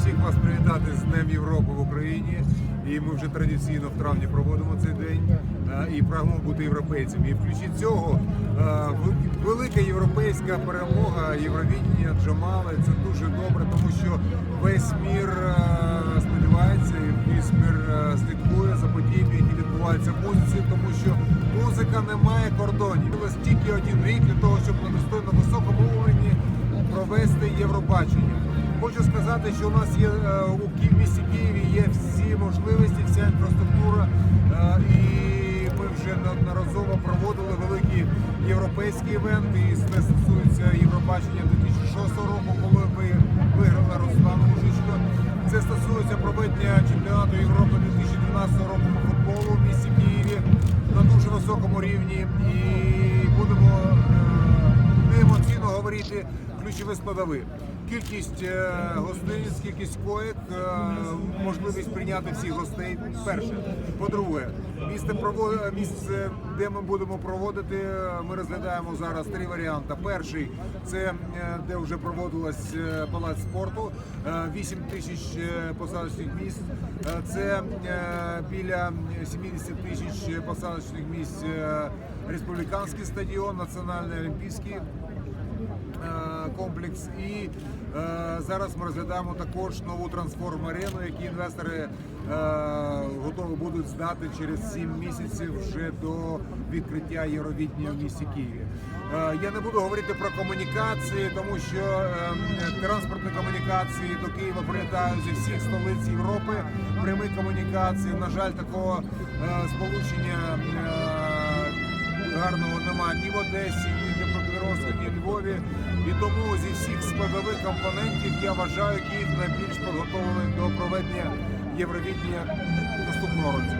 всіх вас привітати з Днем Європи в Україні. І ми вже традиційно в травні проводимо цей день е, і прагнемо бути європейцями. І в цього е, велика європейська перемога Євровідення Джамали. Це дуже добре, тому що весь мір е, сподівається, і весь мір е, слідкує за подіями, які відбуваються в музиці, тому що музика не має кордонів. Було стільки один рік для того, щоб на достойно високому рівні провести Євробачення. Хочу сказати, що у нас є е, у місті Києві є всі можливості, вся інфраструктура, е, і ми вже неодноразово проводили великі європейські івенти. І це стосується Євробачення 2006 року, коли ми виграли Руслан Мужичко. Це стосується проведення чемпіонату Європи 2012 року по футболу в місті Києві на дуже високому рівні. І будемо е, неемоційно говорити ключові складові. Кількість е, гостиниць, кількість коек, е, можливість прийняти всіх гостей. Перше. По-друге, місце місце, де ми будемо проводити. е, Ми розглядаємо зараз три варіанти. Перший це е, де вже проводилась е, палац спорту, е, 8 тисяч е, посадочних місць. Е, Це е, біля 70 тисяч посадочних місць е, республіканський стадіон, національний олімпійський е, комплекс. І е, зараз ми розглядаємо також нову трансформ арену, які інвестори е, готові будуть здати через 7 місяців вже до відкриття Євровідня в місті Києві. Е, я не буду говорити про комунікації, тому що е, транспортні комунікації до Києва прилітають зі всіх столиць Європи. Прямі комунікації. На жаль, такого е, сполучення. е, гарного немає ні в Одесі, ні в Дніпропетровську, ні в Львові. Тому зі всіх складових компонентів я вважаю Київ найбільш підготовлений до проведення Євровідня наступного року.